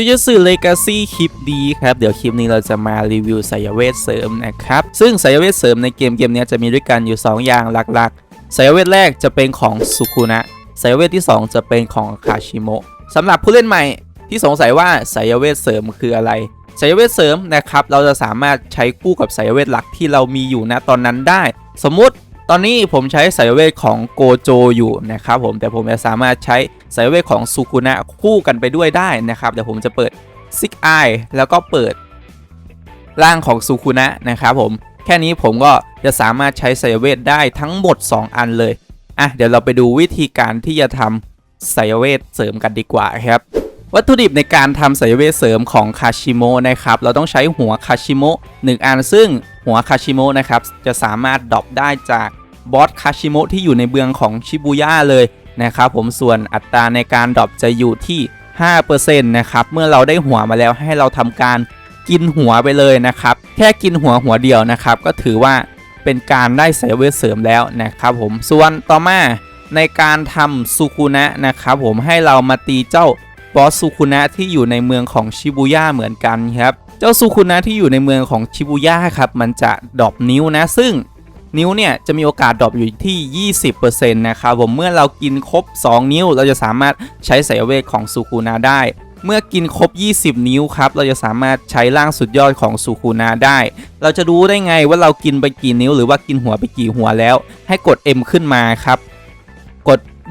จูจูสึเลกาซี่คลิปดีครับ เดี๋ยวคลิปนี้เราจะมารีวิวสายเวทเสริมนะครับ ซึ่งสายเวทเสริมในเกมเกมนี้จะมีด้วยกันอยู่ 2 อย่างหลักๆสายเวทแรกจะเป็นของสุคุนะสายเวทที่ 2 จะเป็นของคาชิโมะสำหรับผู้เล่นใหม่ที่สงสัยว่าสายเวทเสริมคืออะไรสายเวทเสริมนะครับเราจะสามารถใช้คู่กับสายเวทหลักที่เรามีอยู่ณตอนนั้นได้ สมมุติตอนนี้ผมใช้สายเวทของโกโจอยู่นะครับผมแต่ผมจะสามารถใช้ สายเวทของสุคุนะคู่กันไปด้วยได้นะครับเดี๋ยวผมจะเปิดซิกไอแล้วก็เปิดร่างของสุคุนะนะครับผมแค่นี้ผมก็จะสามารถใช้สายเวทได้ทั้งหมด 2 อันเลยอะเดี๋ยวเราไปดูวิธีการที่จะทำสายเวทเสริมกันดีกว่าครับ วัตถุดิบในการทำสายเวทเสริมของคาชิโมะนะครับ เราต้องใช้หัวคาชิโมะหนึ่งอันซึ่งหัวคาชิโมะนะครับจะสามารถดรอปได้จากบอสคาชิโมะที่อยู่ในเมืองของชิบูย่าเลย นะครับผมส่วนอัตราในการดรอปจะอยู่ที่ 5%นะครับเมื่อเราได้หัวมาแล้วให้เราทำการกินหัวไปเลยนะครับ แค่กินหัวหัวเดียวนะครับ ก็ถือว่าเป็นการได้สายเวทเสริมแล้วนะครับผมส่วนต่อมาในการทำซูคุนะนะครับผมให้เรามาตีเจ้าบอสซูคุนะที่อยู่ในเมืองของชิบูย่าเหมือนกันครับ เจ้าซูคุนะที่อยู่ในเมืองของชิบูย่าครับมันจะดรอปนิ้วนะซึ่ง นิ้วเนี่ยจะมีโอกาสดรอปอยู่ที่ 20%นะครับผมเมื่อเรากินครบ 2 นิ้ว เราจะสามารถใช้สายเวทของสุคูนาได้ เมื่อกินครบ 20 นิ้วครับ เราจะสามารถใช้ร่างสุดยอดของสุคูนาได้ เราจะรู้ได้ไงว่าเรากินไปกี่นิ้ว หรือว่ากินหัวไปกี่หัวแล้ว ให้กด M ขึ้นมาครับ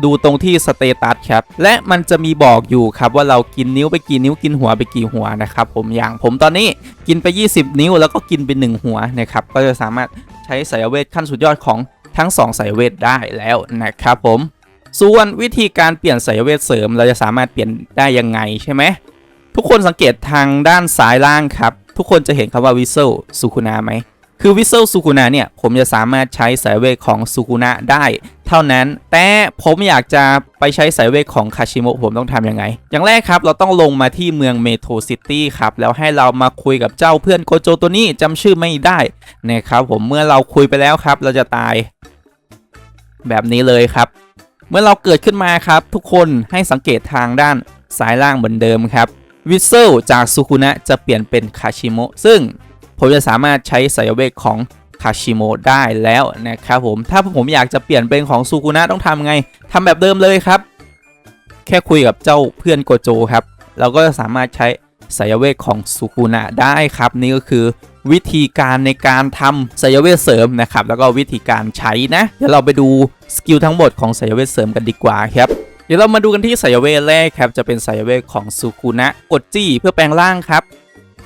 ดูตรงที่สเตตัสครับ และมันจะมีบอกอยู่ครับว่าเรากินนิ้วไปกี่นิ้วกินหัวไปกี่หัวนะครับผมอย่างผมตอนนี้กินไป 20 นิ้วแล้วก็กินไป 1 หัวนะครับก็จะสามารถใช้สายเวทขั้นสุดยอดของทั้ง 2 สายเวทได้แล้วนะครับผม ส่วนวิธีการเปลี่ยนสายเวทเสริม เราจะสามารถเปลี่ยนได้ยังไงใช่ไหมทุกคนสังเกตทางด้านซ้ายล่างครับ ทุกคนจะเห็นคำว่าวิเซลสุคุนาไหม คือวิเซลซูคุนะเนี่ยผมจะสามารถใช้สายเวทของซูคุนะได้ เท่านั้น แต่ผมอยากจะไปใช้สายเวทของคาชิโมะผมต้องทำยังไง อย่างแรกครับเราต้องลงมาที่เมืองเมโทรซิตี้ครับ แล้วให้เรามาคุยกับเจ้าเพื่อนโกโจตัวนี้จำชื่อไม่ได้นะครับผมเมื่อเราคุยไปแล้วครับ เราจะตาย แบบนี้เลยครับ เมื่อเราเกิดขึ้นมาครับ ทุกคนให้สังเกตทางด้านซ้ายล่างเหมือนเดิมครับวิเซลจากซูคุนะจะเปลี่ยนเป็นคาชิโมะซึ่ง ผมจะสามารถใช้สายเวทของคาชิโมะได้แล้วนะครับผมถ้าผมอยากจะเปลี่ยนเป็นของซูกุนะต้องทำไงทำแบบเดิมเลยครับ แค่คุยกับเจ้าเพื่อนโกโจครับ เราก็จะสามารถใช้สายเวทของซูกุนะได้ครับ นี่ก็คือวิธีการในการทำสายเวทเสริมนะครับ แล้วก็วิธีการใช้นะ เดี๋ยวเราไปดูสกิลทั้งหมดของสายเวทเสริมกันดีกว่าครับเดี๋ยวเรามาดูกันที่สายเวทแรกครับจะเป็นสายเวทของซูกุนะกดจี้เพื่อแปลงร่างครับ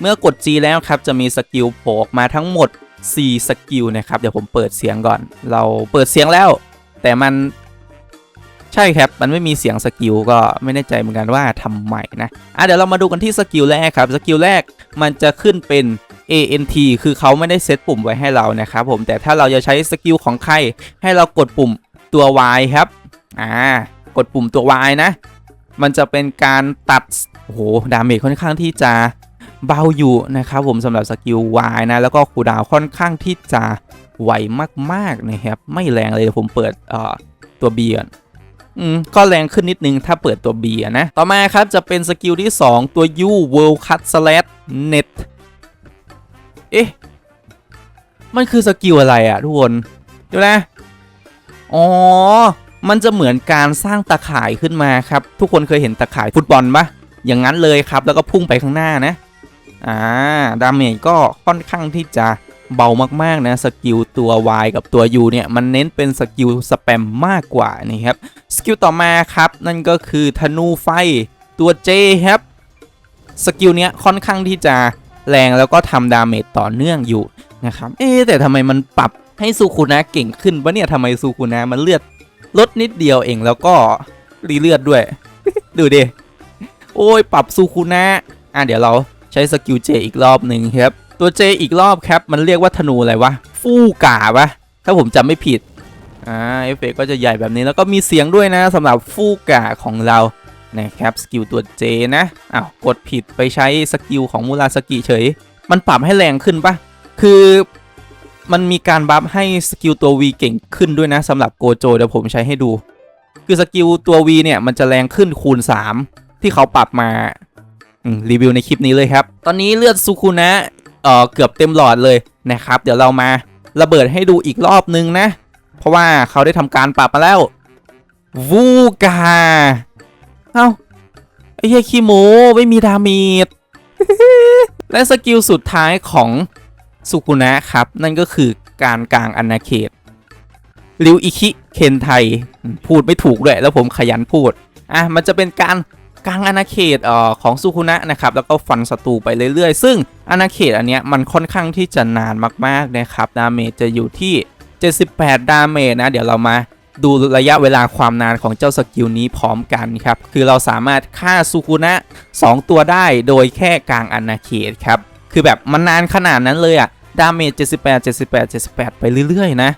เมื่อกด G แล้วครับจะมีสกิลโผล่ออกมาทั้งหมด 4 สกิลนะครับ เดี๋ยวผมเปิดเสียงก่อน เราเปิดเสียงแล้ว แต่มันใช่ครับ มันไม่มีเสียงสกิลก็ไม่แน่ใจเหมือนกันว่าทำใหม่นะอะเดี๋ยวเรามาดูกันที่สกิลแรกครับ สกิลแรกมันจะขึ้นเป็น ANT คือเขาไม่ได้เซตปุ่มไว้ให้เรานะครับผม แต่ถ้าเราจะใช้สกิลของใคร ให้เรากดปุ่มตัว Y ครับ อ่า กดปุ่มตัว Y นะ มันจะเป็นการตัด โอ้โห ดาเมจค่อนข้างที่จะ เบาอยู่นะครับผมสำหรับสกิล Y นะ แล้วก็คูดาวค่อนข้างที่จะไวมากๆนะครับ ไม่แรงเลยผมเปิดเอ่อตัว B ก่อนอืมก็แรงขึ้นนิดนึงถ้าเปิดตัว B อะนะ ต่อมาครับจะเป็นสกิลที่ 2 ตัว U World Cut Slash Net เอ๊ะ มันคือสกิลอะไรอะทุกคนเดี๋ยวนะ อ๋อ มันจะเหมือนการสร้างตะข่ายขึ้นมาครับ ทุกคนเคยเห็นตะข่ายฟุตบอลปะอย่างนั้นเลยครับ แล้วก็พุ่งไปข้างหน้านะ อ่าดาเมจก็ค่อนข้างที่จะเบามากๆนะสกิลตัว Y กับตัว U เนี่ย มันเน้นเป็นสกิลสแปมมากกว่านี่ครับสกิลต่อมาครับ นั่นก็คือธนูไฟตัว J ครับสกิลเนี้ยค่อนข้างที่จะแรงแล้วก็ทำดาเมจต่อเนื่องอยู่นะครับเอ๊แต่ทำไมมันปรับให้ซูคุนะเก่งขึ้นวะเนี่ยทำไมซูคุนะมันเลือดลดนิดเดียวเองแล้วก็รีเลือดด้วย ดูดิโอ้ยปรับซูคุนะอะเดี๋ยวเรา ใช้สกิลเจอีกรอบหนึ่งครับ ตัวเจอีกรอบครับ มันเรียกว่าธนูอะไรวะ ฟู่กาปะถ้าผมจำไม่ผิด อ่าเอฟเฟกต์ก็จะใหญ่แบบนี้แล้วก็มีเสียงด้วยนะสำหรับฟู่กาของเรานะครับสกิลตัวเจนะอ้าวกดผิดไปใช้สกิลของมูราสกิเฉย มันปรับให้แรงขึ้นปะคือมันมีการบัฟให้สกิลตัว V เก่งขึ้นด้วยนะสำหรับโกโจเดี๋ยวผมใช้ให้ดู คือสกิลตัว V เนี่ยมันจะแรงขึ้นคูณ 3 ที่เขาปรับมา รีวิวในคลิปนี้เลยครับ ตอนนี้เลือดซูคุนะเออเกือบเต็มหลอดเลยนะครับ เดี๋ยวเรามาระเบิดให้ดูอีกรอบนึงนะ เพราะว่าเขาได้ทำการปรับมาแล้ว วูกา เอ้าไอ้เหี้ยคีโมไม่มีดาเมจและสกิลสุดท้ายของสุกุนะครับ นั่นก็คือการกลางอาณาเขตริวอิคิเคนไท พูดไม่ถูกด้วยแล้วผมขยันพูด อะ มันจะเป็นการ กลางอาณาเขตเอ่อของสุคุนะนะครับแล้วก็ฟันศัตรูไปเรื่อยๆ ซึ่งอาณาเขตอันเนี้ยมันค่อนข้างที่จะนานมากๆนะครับดาเมจจะอยู่ที่ 78 ดาเมจนะ เดี๋ยวเรามาดูระยะเวลาความนานของเจ้าสกิลนี้พร้อมกันครับ คือเราสามารถฆ่าสุคุนะ 2 ตัวได้โดยแค่กลางอาณาเขตครับ คือแบบมันนานขนาดนั้นเลยอะดาเมจ 78 78 78 ไปเรื่อยๆ นะ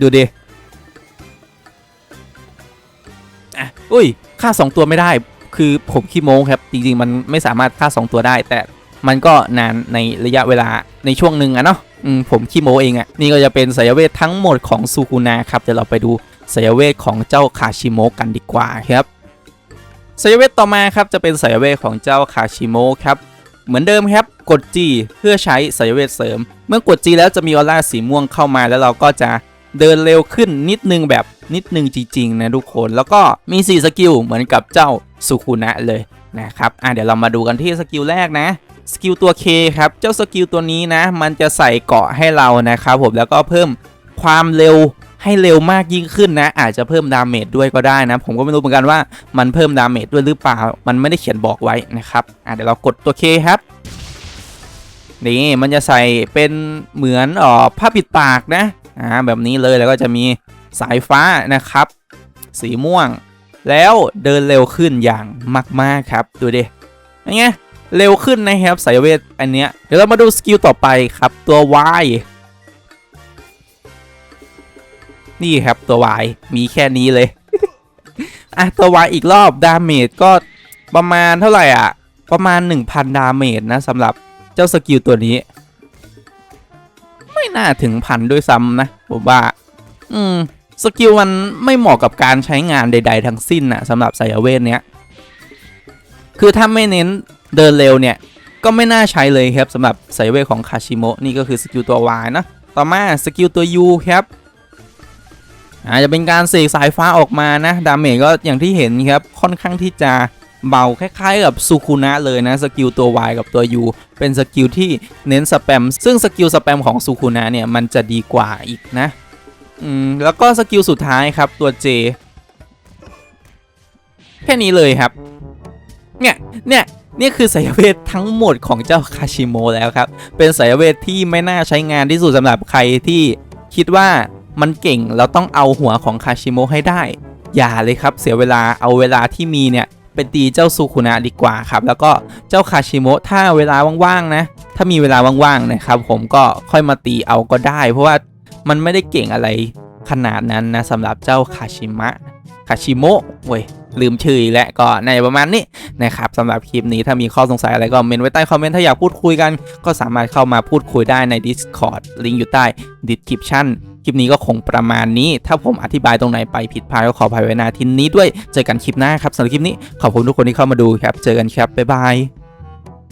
ดูดิอะอุ้ยฆ่า 2 ตัวไม่ได้ คือผมขี้โม้ครับ จริง ๆ มันไม่สามารถฆ่า 2 ตัวได้ แต่มันก็นานในระยะเวลาในช่วงหนึ่งอะเนาะผมขี้โม้เองอะนี่ก็จะเป็นสายเวททั้งหมดของซูคุนะครับเดี๋ยวเราไปดูสายเวทของเจ้าคาชิโมะกันดีกว่าครับสายเวทต่อมาครับจะเป็นสายเวทของเจ้าคาชิโมะครับเหมือนเดิมครับกด G เพื่อใช้สายเวทเสริม เมื่อกด G แล้วจะมีออร่าสีม่วงเข้ามาแล้วเราก็จะ เดินเร็วขึ้นนิดนึงแบบนิดนึงจริงๆนะทุกคน แล้วก็มี 4 สกิลเหมือนกับเจ้าสุคุนะเลยนะครับอะเดี๋ยวเรามาดูกันที่สกิลแรกนะสกิลตัว K ครับ เจ้าสกิลตัวนี้นะ มันจะใส่เกาะให้เรานะครับผมแล้วก็เพิ่มความเร็วให้เร็วมากยิ่งขึ้นนะ อาจจะเพิ่มดาเมจด้วยก็ได้นะ ผมก็ไม่รู้เหมือนกันว่ามันเพิ่มดาเมจด้วยหรือเปล่า มันไม่ได้เขียนบอกไว้นะครับอะเดี๋ยวเรากดตัว K ครับนี่มันจะใส่เป็นเหมือนอ่อผ้าปิดปากนะ อ่าแบบนี้เลยแล้วก็จะมีสายฟ้านะครับ สีม่วง แล้วเดินเร็วขึ้นอย่างมาก ๆ ครับ ดูดิเป็นไงเร็วขึ้นนะครับสายเวทอันเนี้ยเดี๋ยวเรามาดูสกิลต่อไปครับตัว Y นี่ครับตัว Y มีแค่นี้เลย อะตัว Y อีกรอบดาเมจก็ประมาณเท่าไหร่อะ ประมาณ 1,000 ดาเมจนะสำหรับเจ้าสกิลตัวนี้ ไม่น่าถึงพันด้วยซ้ำนะผมว่า อืม สกิลมันไม่เหมาะกับการใช้งานใด ๆ ทั้งสิ้นนะสำหรับสายเวทเนี้ย คือถ้าไม่เน้นเดินเร็วเนี่ย ก็ไม่น่าใช้เลยครับสำหรับสายเวทของคาชิโมะนี่ก็คือสกิลตัว Y นะ ต่อมาสกิลตัว U ครับอาจจะเป็นการเสกสายฟ้าออกมานะ ดาเมจก็อย่างที่เห็นครับ ค่อนข้างที่จะ เบาคล้ายๆกับซูคุนะเลยนะสกิลตัว Y กับตัว U เป็นสกิลที่เน้นสแปมซึ่งสกิลสแปมของซูคุนะเนี่ยมันจะดีกว่าอีกนะอืมแล้วก็สกิลสุดท้ายครับตัว J แค่นี้เลยครับ เนี่ย เนี่ย นี่คือสายเวททั้งหมดของเจ้าคาชิโมแล้วครับ เป็นสายเวทที่ไม่น่าใช้งานที่สุดสำหรับใครที่คิดว่ามันเก่งแล้วต้องเอาหัวของคาชิโมให้ได้ อย่าเลยครับเสียเวลาเอาเวลาที่มีเนี่ย ไปตีเจ้าซูคุนะดีกว่าครับ แล้วก็เจ้าคาชิโมะถ้าเวลาว่างๆนะ ถ้ามีเวลาว่างๆนะครับ ผมก็ค่อยมาตีเอาก็ได้ เพราะว่ามันไม่ได้เก่งอะไรขนาดนั้นนะสำหรับเจ้าคาชิมะคาชิโมะเว้ยลืมชื่ออีกแล้วก็ในประมาณนี้นะครับสำหรับคลิปนี้ถ้ามีข้อสงสัยอะไรก็เมนไว้ใต้คอมเมนต์ถ้าอยากพูดคุยกัน ก็สามารถเข้ามาพูดคุยได้ใน Discord ลิงก์อยู่ใต้ description คลิปนี้ก็คงประมาณนี้ ถ้าผมอธิบายตรงไหนไปผิดพลาดก็ขออภัยไว้ณที่นี้ด้วย เจอกันคลิปหน้าครับสำหรับคลิปนี้ขอบคุณทุกคนที่เข้ามาดูครับ เจอกันครับบ๊ายบาย